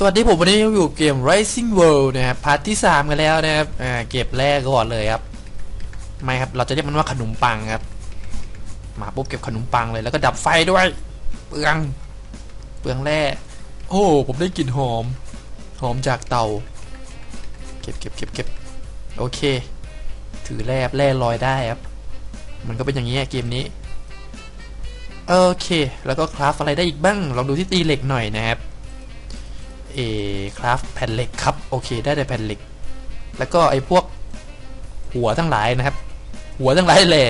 สวัสดีผมวันนี้อยู่เกม Rising World นะครับพาร์ทที่ 3 กันแล้วนะครับอ่าเก็บแรกก่อนเลยครับไม่ครับเราจะเรียกมันว่าขนมปังครับ มาปุ๊บเก็บขนมปังเลยแล้วก็ดับไฟด้วย เปลืองเปลืองแร่โอ้ผมได้กลิ่นหอม หอมจากเตา เก็บเก็บเก็บเก็บโอเค ถือแร่แร่ลอยได้ครับ มันก็เป็นอย่างนี้เกมนี้โอเค แล้วก็คราฟอะไรได้อีกบ้างลองดูที่ตีเหล็กหน่อยนะครับ เอคราฟแผ่นเหล็กครับ โอเคได้แต่แผ่นเหล็ก แล้วก็ไอ้พวกหัวทั้งหลายนะครับ หัวทั้งหลายเลย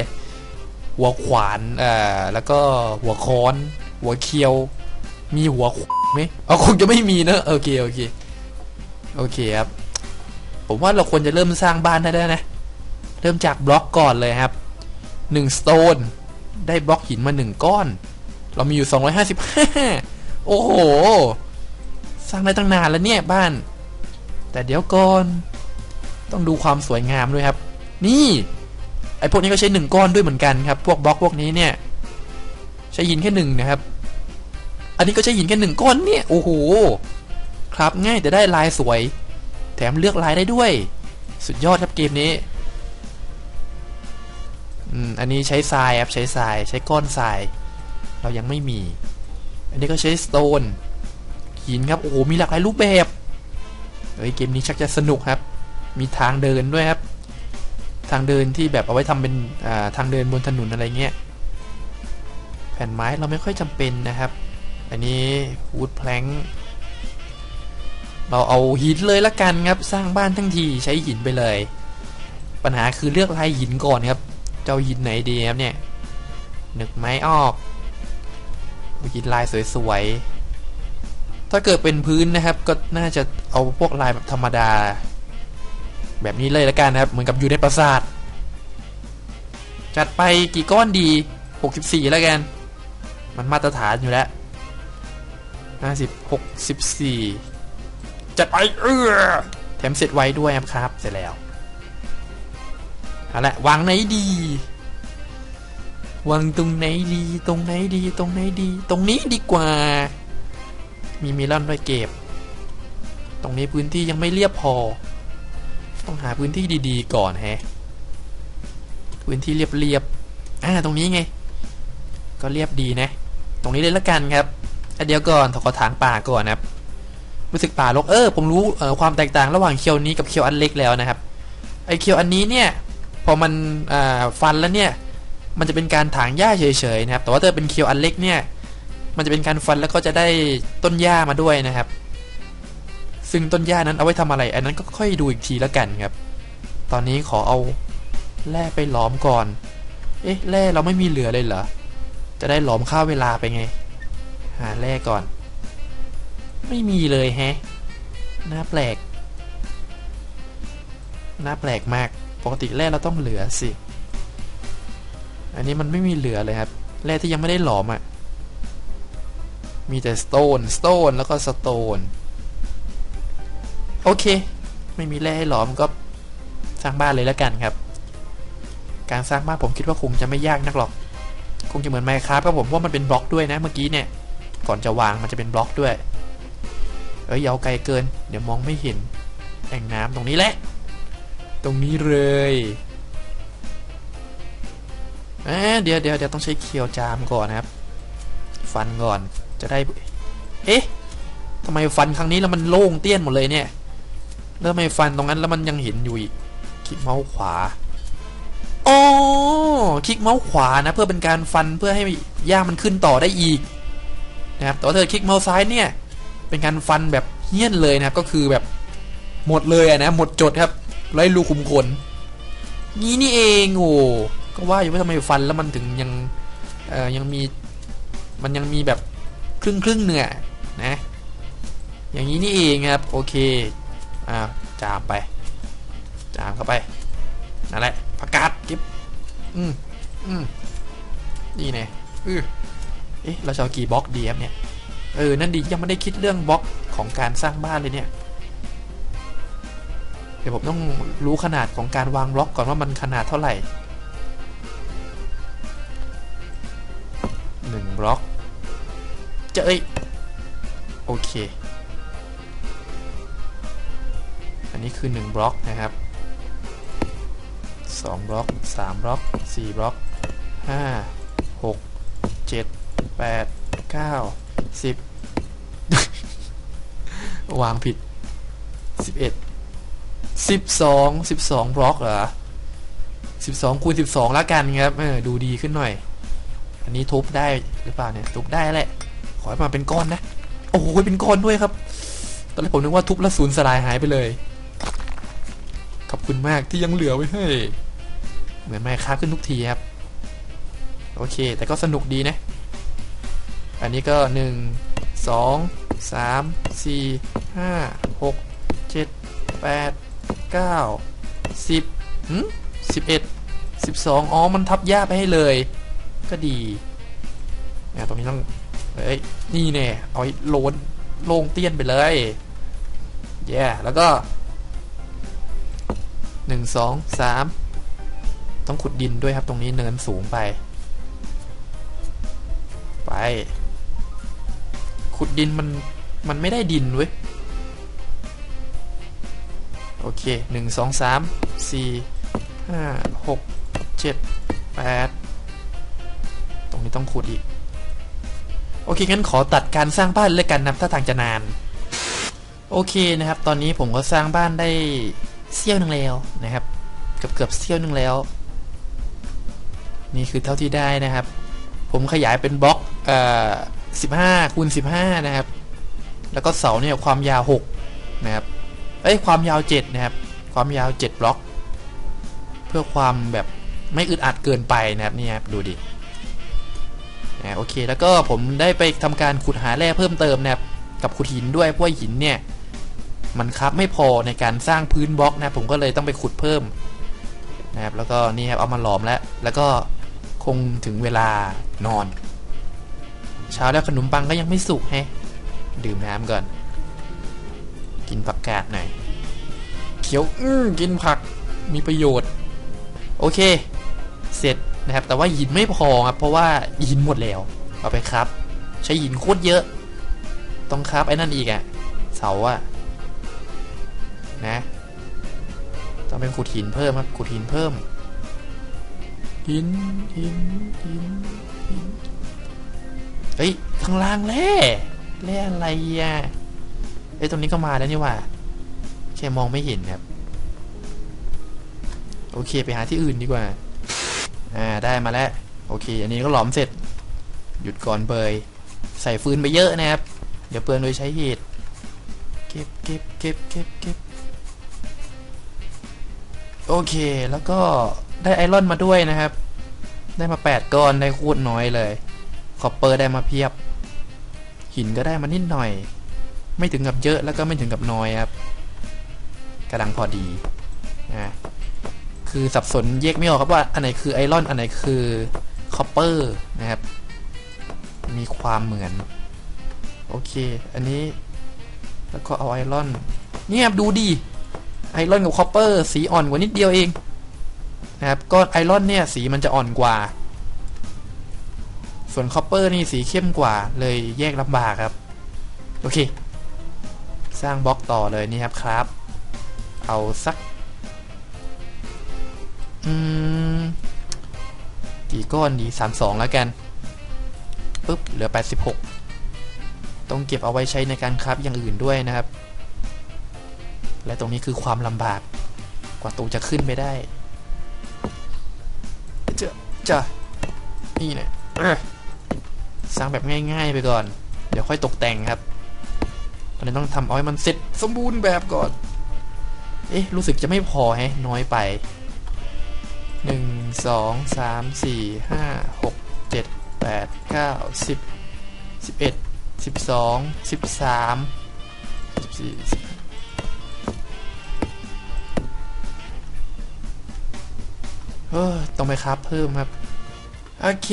หัวขวานเอ่อแล้วก็หัวค้อน หัวเคียว มีหัวไหมเอาคงจะไม่มีเนอะโอเคโอเคโอเคครับ ผมว่าเราควรจะเริ่มสร้างบ้านได้แล้วนะ เริ่มจากบล็อกก่อนเลยครับหนึ่งสโตนได้บล็อกหินมาหนึ่งก้อน เรามีอยู่ 255 โอ้โห สร้างได้ตั้งนานแล้วเนี่ยบ้าน แต่เดี๋ยวก่อน ต้องดูความสวยงามด้วยครับ นี่ ไอพวกนี้ก็ใช้หนึ่งก้อนด้วยเหมือนกันครับ พวกบล็อกพวกนี้เนี่ย ใช้หินแค่หนึ่งนะครับ อันนี้ก็ใช้หินแค่หนึ่งก้อนเนี่ยโอ้โหครับง่ายแต่ได้ลายสวย แถมเลือกลายได้ด้วย สุดยอดครับเกมนี้อืมอันนี้ใช้ทรายครับใช้ทรายใช้ก้อนทราย เรายังไม่มี อันนี้ก็ใช้สโตน หินครับโอ้โหมีหลากหลายรูปแบบเฮ้ยเกมนี้ชักจะสนุกครับ มีทางเดินด้วยครับ ทางเดินที่แบบเอาไว้ทำเป็นาทางเดินบนถนนอะไรเงี้ยแผ่นไม้เราไม่ค่อยจำเป็นนะครับ อันนี้วูดแพลงเราเอาหินเลยละกันครับ สร้างบ้านทั้งทีใช้หินไปเลย ปัญหาคือเลือกลายหินก่อนครับ เจ้าหินไหนดีครับเนี่ยหนึกไม่ออกหินลายสวยๆ ถ้าเกิดเป็นพื้นนะครับ ก็น่าจะเอาพวกลายแบบธรรมดา แบบนี้เลยละกันนะครับ เหมือนกับอยู่ในปราสาท จัดไปกี่ก้อนดี 64 แล้วกัน มันมาตรฐานอยู่แล้ว50 64 จัดไปเออแถมเสร็จไว้ด้วยครับ เสร็จแล้วเอาละวางไหนดีวางตรงไหนดี ตรงไหนดี ตรงไหนดี ตรงนี้ดีกว่า มีเมลอนด้วยเก็บ ตรงนี้พื้นที่ยังไม่เรียบพอ ต้องหาพื้นที่ดีๆก่อนแฮะ พื้นที่เรียบๆ อ่า ตรงนี้ไง ก็เรียบดีนะ ตรงนี้เลยละกันครับอะเดี๋ยวก่อนขอถางป่าก่อนนะครับ รู้สึกป่ารก เออ ผมรู้ความแตกต่างระหว่างเคียวนี้กับเคียวอันเล็กแล้วนะครับ ไอเคียวอันนี้เนี่ย พอมันฟันแล้วเนี่ย มันจะเป็นการถางหญ้าเฉยๆนะครับ แต่ว่าถ้าเป็นเคียวอันเล็กเนี่ย มันจะเป็นการฟันแล้วก็จะได้ต้นหญ้ามาด้วยนะครับ ซึ่งต้นหญ้านั้นเอาไว้ทำอะไร อันนั้นก็ค่อยดูอีกทีแล้วกันครับ ตอนนี้ขอเอาแร่ไปหลอมก่อน เอ๊ะแร่เราไม่มีเหลือเลยเหรอ จะได้หลอมข้าเวลาไปไง หาแร่ก่อน ไม่มีเลยแฮะ น่าแปลก น่าแปลกมาก ปกติแร่เราต้องเหลือสิ อันนี้มันไม่มีเหลือเลยครับ แร่ที่ยังไม่ได้หลอมอะ่ะ มีแต่สโตนสโตนแล้วก็สโตนโอเค ไม่มีแร่ให้หลอมก็สร้างบ้านเลยแล้วกันครับ การสร้างบ้านผมคิดว่าคงจะไม่ยากนักหรอก คงจะเหมือนไมค์ครับครับผมเพราะมันเป็นบล็อกด้วยนะเมื่อกี้เนี่ย ก่อนจะวางมันจะเป็นบล็อกด้วย เอ้ยอยาวไกลเกิน เดี๋ยวมองไม่เห็นแอ่งน้ำตรงนี้แหละ ตรงนี้เลยเอ๊ะเดี๋ยวเดี๋ยวเดี๋ยวต้องใช้เคียวจามก่อนนะครับ ฟันก่อน จะได้ เอ๊ะทำไมฟันครั้งนี้แล้วมันโล่งเตี้ยนหมดเลยเนี่ย แล้วทำไมฟันตรงนั้นแล้วมันยังเห็นอยู่อีก คลิกเมาส์ขวาอ๋อคลิกเมาส์ขวานะ เพื่อเป็นการฟันเพื่อให้ย่ามันขึ้นต่อได้อีกนะครับ แต่ว่าเธอคลิกเมาส์ซ้ายเนี่ย เป็นการฟันแบบเฮี้ยนเลยนะครับ ก็คือแบบหมดเลยนะ หมดจดครับไร้รูขุมขนนี่นี่เองโอ้ก็ว่าอยู่ว่าทำไมฟันแล้วมันถึงยังเอ่อยังมีมันยังมีแบบ รึ่งครึ่งเนื้อนะอย่างนี้นี่เองครับโอเคอ่าจามไป จามเข้าไปนั่นแหละประกาศเก็บอืมอืมนี่เนี่ยอือเอ๊ะเราจะเอากี่บล็อกดีครับเนี่ยเออนั่นดียังไม่ได้คิดเรื่องบล็อกของการสร้างบ้านเลยเนี่ยเดี๋ยวผมต้องรู้ขนาดของการวางบล็อกก่อนว่ามันขนาดเท่าไหร่หนึ่งบล็อก จะเอ้ยโอเค อันนี้คือ 1 บล็อกนะครับ 2 บล็อก 3 บล็อก 4 บล็อก 5 6 7 8 9 10 วางผิด 11 12 12 บล็อกเหรอ 12คูณ12 แล้วกันครับ เออ ดูดีขึ้นหน่อย อันนี้ทุบได้หรือเปล่าเนี่ย ทุบได้แหละ ให้มาเป็นก้อนนะ โอ้โหเป็นก้อนด้วยครับ ตอนแรกผมนึกว่าทุบแล้วสูญสลายหายไปเลย ขอบคุณมากที่ยังเหลือไว้ให้ เหมือนไม่ค่าขึ้นทุกทีครับ โอเค แต่ก็สนุกดีนะ อันนี้ก็หนึ่งสองสามสี่ห้าหกเจ็ดแปดเก้าสิบหืมสิบเอ็ดสิบสองอ๋อ มันทับย่าไปให้เลย ก็ดีเนี่ยตรงนี้ต้อง เฮ้ย นี่แน่เอาไอ้โลนโลงเตี้ยนไปเลยแย่แล้วก็หนึ่งสองสามต้องขุดดินด้วยครับตรงนี้เนินสูงไป ไป ขุดดินมัน มันไม่ได้ดินเว้ย โอเคหนึ่งสองสามสี่ห้าหกเจ็ดแปดตรงนี้ต้องขุดอีก โอเคงั้นขอตัดการสร้างบ้านเลยกันนะถ้าทางจะนาน โอเคนะครับ ตอนนี้ผมก็สร้างบ้านได้เสี้ยวหนึ่งแล้วนะครับ เกือบเกือบเสี้ยวหนึ่งแล้ว นี่คือเท่าที่ได้นะครับ ผมขยายเป็นบล็อกเอ่อสิบห้าคูณสิบห้านะครับ แล้วก็เสาเนี่ยความยาวหกนะครับเอ้ยความยาวเจ็ดนะครับ ความยาวเจ็ดบล็อก เพื่อความแบบไม่อึดอัดเกินไปนะครับนี่ครับดูดิ นะโอเค แล้วก็ผมได้ไปทำการขุดหาแร่เพิ่มเติมนะครับกับขุดหินด้วยเพราะหินเนี่ย มันครับไม่พอในการสร้างพื้นบล็อกนะผมก็เลยต้องไปขุดเพิ่มนะครับแล้วก็นี่ครับเอามาหลอมแล้วแล้วก็คงถึงเวลานอน เช้าแล้วขนมปังก็ยังไม่สุกแฮะดื่มน้ำก่อน กินผักกาดหน่อยเขียวอื้อกินผักมีประโยชน์ โอเค เสร็จ นะครับ แต่ว่าหินไม่พอครับ เพราะว่าหินหมดแล้ว เอาไปครับ ใช้หินโคตรเยอะ ต้องครับไอ้นั่นอีกอะเสาอะนะ ต้องเป็นขุดหินเพิ่มครับขุดหินเพิ่ม หินหินหินหินเฮ้ยข้างล่างแร่แร่อะไรอะเอ้ยตรงนี้ก็มาแล้วนี่ว่าแค่มองไม่เห็นครับ โอเคไปหาที่อื่นดีกว่า อ่าได้มาแล้ว โอเค อันนี้ก็หลอมเสร็จ หยุดก่อนเบย ใส่ฟืนไปเยอะนะครับ เดี๋ยวเปลืองโดยใช้เหตุเก็บเก็บเก็บเก็บเก็บโอเค แล้วก็ได้ไอรอนมาด้วยนะครับ ได้มา 8ก้อน ได้โคตรน้อยเลย คอปเปอร์ได้มาเพียบ หินก็ได้มานิดหน่อย ไม่ถึงกับเยอะแล้วก็ไม่ถึงกับน้อยครับกำลังพอดีนะ คือสับสนแยกไม่ออกครับว่าอันไหนคือไอรอนอันไหนคือคอปเปอร์นะครับ มีความเหมือน โอเค อันนี้ แล้วก็เอาไอรอนเนี่ยดูดิไอรอนกับคอปเปอร์สีอ่อนกว่านิดเดียวเองนะครับก็ไอรอนเนี่ยสีมันจะอ่อนกว่า ส่วนคอปเปอร์นี่สีเข้มกว่า เลยแยกลำบากครับ โอเค สร้างบล็อกต่อเลยนี่ครับครับ เอาสัก อืมกี่ก้อนดีสามสองแล้วกันปุ๊บเหลือ 86 ต้องเก็บเอาไว้ใช้ในการคราฟอย่างอื่นด้วยนะครับ และตรงนี้คือความลำบากกว่าตูจะขึ้นไปได้จะจะนี่เนี่ยสร้างแบบง่าย ๆ ไปก่อน เดี๋ยวค่อยตกแต่งครับตอนนี้ต้องทำเอาให้มันเสร็จสมบูรณ์แบบก่อน เอ๊ะ รู้สึกจะไม่พอแฮะน้อยไป หนึ่งสองสามสี่ห้าหกเจ็ดแปดเก้าสิบสิบเอ็ดสิบสองสิบสามสิบสี่สิบเออต้องไปครับเพิ่มครับ โอเค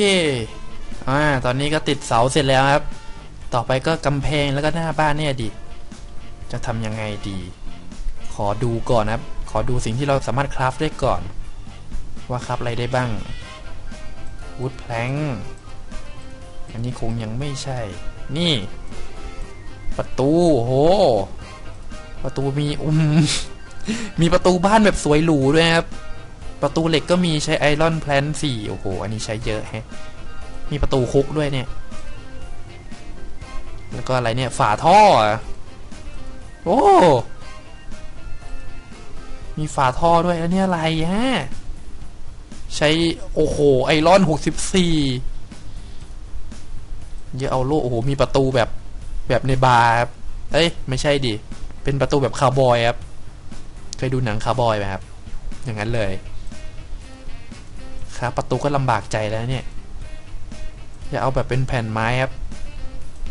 อ่าตอนนี้ก็ติดเสาเสร็จแล้วครับ ต่อไปก็กำแพงแล้วก็หน้าบ้านเนี่ยดิ จะทำยังไงดี ขอดูก่อนครับ ขอดูสิ่งที่เราสามารถคราฟได้ก่อน ว่าคราฟอะไรได้บ้างวูดแพลงอันนี้คงยังไม่ใช่ นี่ ประตูโห ประตูมีอุ้มมีประตูบ้านแบบสวยหรูด้วยครับ ประตูเหล็กก็มีใช้ไอรอนแพลนสี่โอ้โห อันนี้ใช้เยอะแฮะ มีประตูคุกด้วยเนี่ย แล้วก็อะไรเนี่ย ฝาท่อ โอ้ มีฝาท่อด้วยอันนี้อะไรฮะ ใช้ โอ้โห ไอรอนหกสิบสี่เยอะเอาโลโอ้โห มีประตูแบบแบบในบาร์เอ้ย ไม่ใช่ดิ เป็นประตูแบบคาวบอยครับ เคยดูหนังคาวบอยไหมครับ อย่างนั้นเลยครับประตูก็ลำบากใจแล้วเนี่ย อย่าเอาแบบเป็นแผ่นไม้ครับ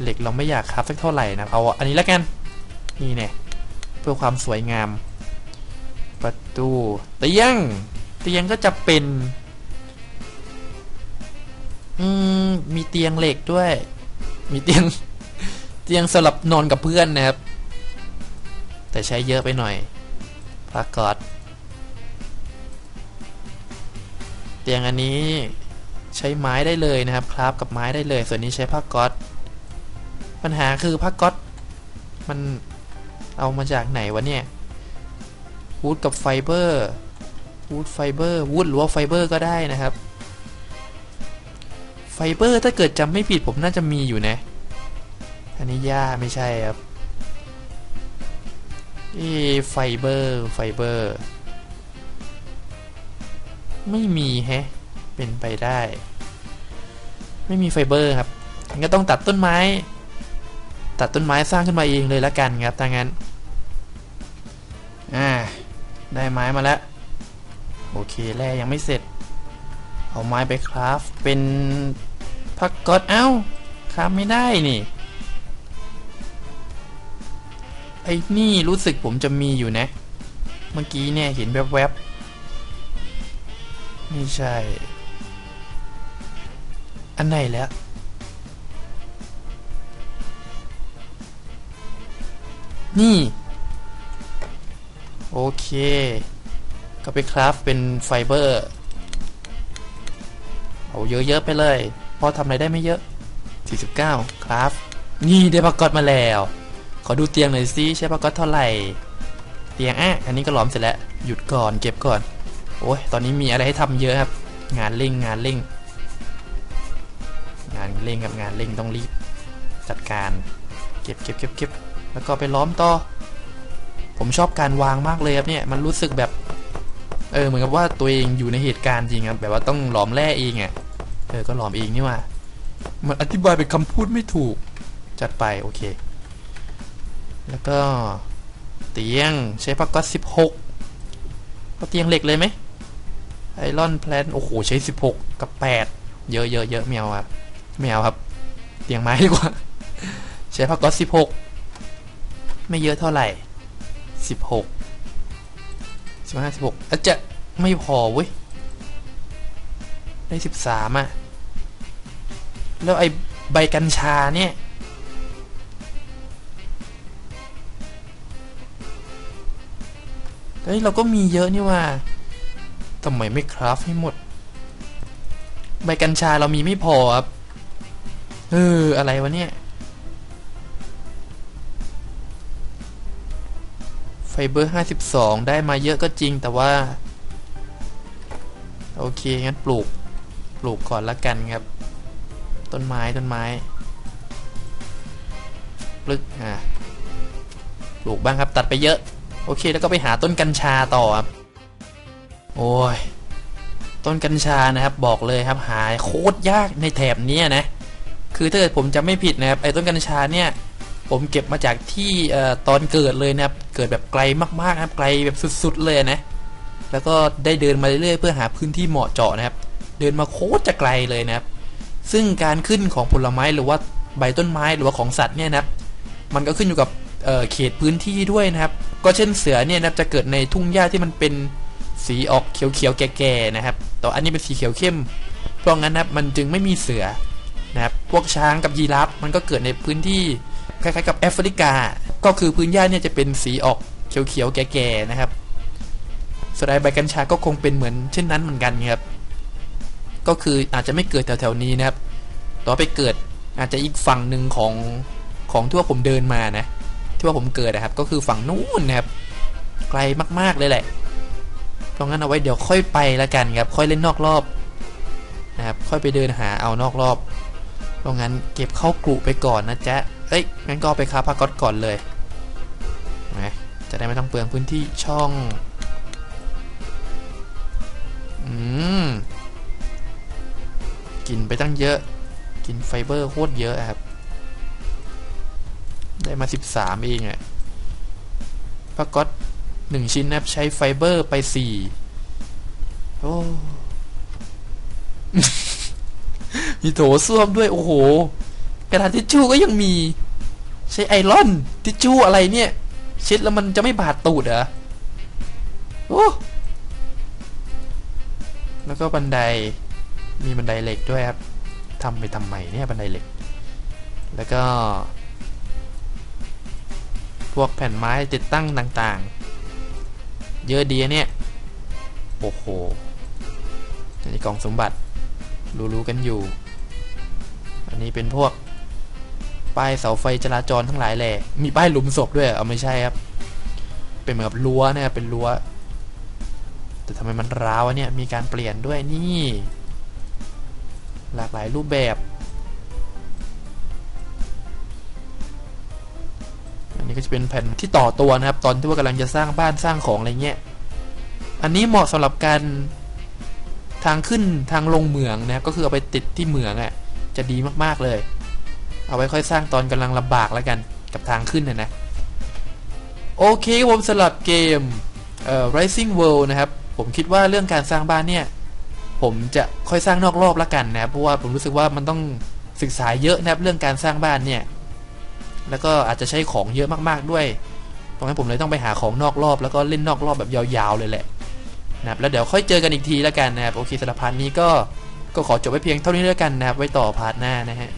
เหล็กเราไม่อยากครับสักเท่าไหร่นะ เอาอันนี้แล้วกัน นี่เนี่ย เพื่อความสวยงาม ประตูเตียง เตียงก็จะเป็น อืมมีเตียงเหล็กด้วย มีเตียง เตียงสำหรับนอนกับเพื่อนนะครับ แต่ใช้เยอะไปหน่อยพระกอดเตียงอันนี้ใช้ไม้ได้เลยนะครับคราฟกับไม้ได้เลย ส่วนนี้ใช้ผ้าก๊อตปัญหาคือผ้าก๊อตมันเอามาจากไหนวะเนี่ยวูดกับไฟเบอร์ วูดไฟเบอร์วูดหรือว่าไฟเบอร์ก็ได้นะครับ ไฟเบอร์ถ้าเกิดจำไม่ผิดผมน่าจะมีอยู่นะ อันนี้หญ้าไม่ใช่ครับเอไฟเบอร์ไฟเบอร์ ไม่มีแฮะ เป็นไปได้ ไม่มีไฟเบอร์ครับงั้นก็ต้องตัดต้นไม้ ตัดต้นไม้สร้างขึ้นมาเองเลยละกันครับถ้างั้น อ่า ได้ไม้มาแล้ว โอเคแร่ยังไม่เสร็จ เอาไม้ไปคราฟเป็นพักกอดเอ้าคราฟไม่ได้นี่ ไอ้นี่รู้สึกผมจะมีอยู่นะ เมื่อกี้เนี่ยเห็นแวบๆ ไม่ใช่ อันไหนแล้วนี่ โอเค ก็ไปคราฟเป็นไฟเบอร์ เอาเยอะๆไปเลย พอทำอะไรได้ไม่เยอะ 49 คราฟ นี่ได้ปรากฏมาแล้ว ขอดูเตียงหน่อยสิใช้ปรากฏเท่าไหร่ เตียงอะอันนี้ก็หลอมเสร็จแล้ว หยุดก่อนเก็บก่อน โอ้ยตอนนี้มีอะไรให้ทำเยอะครับ งานเร่งงานเร่ง งานเร่งกับงานเร่งต้องรีบจัดการ เก็บเก็บเก็บเก็บแล้วก็ไปล้อมต่อผมชอบการวางมากเลยครับเนี่ย มันรู้สึกแบบ เออเหมือนกับว่าตัวเองอยู่ในเหตุการณ์จริงครับแบบว่าต้องหลอมแร่เองอะเออก็หลอมเองนี่ว่ามันอธิบายเป็นคำพูดไม่ถูกจัดไปโอเค แล้วก็เตียงใช้พักก็สิบหกก็เตียงเหล็กเลยไหมไอรอนแพลนโอ้โหใช้สิบหกกับแปดเยอะเยอะเยอะไม่เอาครับไม่เอาครับ เตียงไม้ดีกว่า ใช้พักก็สิบหกไม่เยอะเท่าไหร่สิบหก สิบห้าสิบหกอาจจะไม่พอเว้ย ได้สิบสามอะ แล้วไอใบกัญชาเนี่ย เฮ้ย เราก็มีเยอะนี่ว่าทำไมไม่คราฟให้หมด ใบกัญชาเรามีไม่พอครับ เออ อะไรวะเนี่ย ไฟเบอร์ 52 ได้มาเยอะก็จริงแต่ว่า โอเค งั้นปลูกปลูกก่อนละกันครับ ต้นไม้ต้นไม้ปลึกอ่าปลูกบ้างครับ ตัดไปเยอะ โอเค แล้วก็ไปหาต้นกัญชาต่อครับ โอ้ย ต้นกัญชานะครับ บอกเลยครับ หาโคตรยากในแถบนี้นะ คือถ้าเกิดผมจะไม่ผิดนะครับ ไอ้ต้นกัญชาเนี่ย ผมเก็บมาจากที่ตอนเกิดเลยนะครับ เกิดแบบไกลมากๆนะครับไกลแบบสุดๆเลยนะ แล้วก็ได้เดินมาเรื่อยๆเพื่อหาพื้นที่เหมาะเจาะนะครับ เดินมาโคตรจะไกลเลยนะครับ ซึ่งการขึ้นของผลไม้หรือว่าใบต้นไม้หรือว่าของสัตว์เนี่ยนะครับ มันก็ขึ้นอยู่กับเเขตพื้นที่ด้วยนะครับ ก็เช่นเสือเนี่ยนะครับจะเกิดในทุ่งหญ้าที่มันเป็นสีออกเขียวๆแก่ๆนะครับ แต่อันนี้เป็นสีเขียวเข้ม เพราะงั้นนะครับมันจึงไม่มีเสือนะครับ พวกช้างกับยีราฟมันก็เกิดในพื้นที่ คล้ายๆกับแอฟริกา ก็คือพื้นหญ้าเนี่ยจะเป็นสีออกเขียวๆแก่ๆนะครับส่วนไอใบกัญชาก็คงเป็นเหมือนเช่นนั้นเหมือนกันครับ ก็คืออาจจะไม่เกิดแถวๆนี้นะครับ ต่อไปเกิดอาจจะอีกฝั่งหนึ่งของของที่ว่าผมเดินมานะ ที่ว่าผมเกิดนะครับ ก็คือฝั่งนู้นนะครับ ไกลมากๆเลยแหละเพราะงั้นเอาไว้เดี๋ยวค่อยไปละกันครับ ค่อยเล่นนอกรอบนะครับ ค่อยไปเดินหาเอานอกรอบเพราะงั้นเก็บเข้ากรุไปก่อนนะจ๊ะ เอ้ยงั้นก็ไปค้าพากอดก่อนเลยนะจะได้ไม่ต้องเปลืองพื้นที่ช่องอืมกินไปตั้งเยอะ กินไฟเบอร์โคตรเยอะครับ ได้มา 13 เองอะพากอดหนึ่งชิ้นนะครับใช้ไฟเบอร์ไป4โอ้ มีโถส้วมด้วย โอ้โห ระดาษทิชชู่ก็ยังมี ใช้ไอรอนทิชชู่อะไรเนี่ยเช็ดแล้วมันจะไม่บาดตูดเหรอโอ้แล้วก็บันไดมีบันไดเหล็กด้วยครับทำไปทำไมเนี่ยบันไดเหล็ก แล้วก็ พวกแผ่นไม้ติดตั้งต่างๆ เยอะดีเนี่ย โอ้โหอันนี้กล่องสมบัติรู้ๆกันอยู่ อันนี้เป็นพวก ป้ายเสาไฟจราจรทั้งหลายแหละมีป้ายหลุมศพด้วยเอาไม่ใช่ครับ เป็นเหมือนกับรั้วนะครับเป็นรั้ว แต่ทำไมมันร้าวเนี่ยมีการเปลี่ยนด้วยนี่ หลากหลายรูปแบบอันนี้ก็จะเป็นแผ่นที่ต่อตัวนะครับ ตอนที่ว่ากำลังจะสร้างบ้านสร้างของอะไรเงี้ยอันนี้เหมาะสำหรับการทางขึ้นทางลงเหมืองนะครับก็คือเอาไปติดที่เหมืองอะ่ะจะดีมากๆเลย เอาไว้ค่อยสร้างตอนกำลังลำบากแล้วกันกับทางขึ้นนะนะ โอเคผมสำหรับเกมเอ่อ Rising World นะครับ ผมคิดว่าเรื่องการสร้างบ้านเนี่ย ผมจะค่อยสร้างนอกรอบแล้วกันนะครับเพราะว่าผมรู้สึกว่ามันต้องศึกษาเยอะนะครับเรื่องการสร้างบ้านเนี่ย แล้วก็อาจจะใช้ของเยอะมากๆด้วยตรงนั้นผมเลยต้องไปหาของนอกรอบ แล้วก็เล่นนอกรอบแบบยาวๆเลยแหละนะครับแล้วเดี๋ยวค่อยเจอกันอีกทีแล้วกันนะครับโอเคสำหรับพาร์ทนี้ก็ก็ขอจบไว้เพียงเท่านี้แล้วกันนะครับไว้ต่อพาร์ทหน้านะฮะ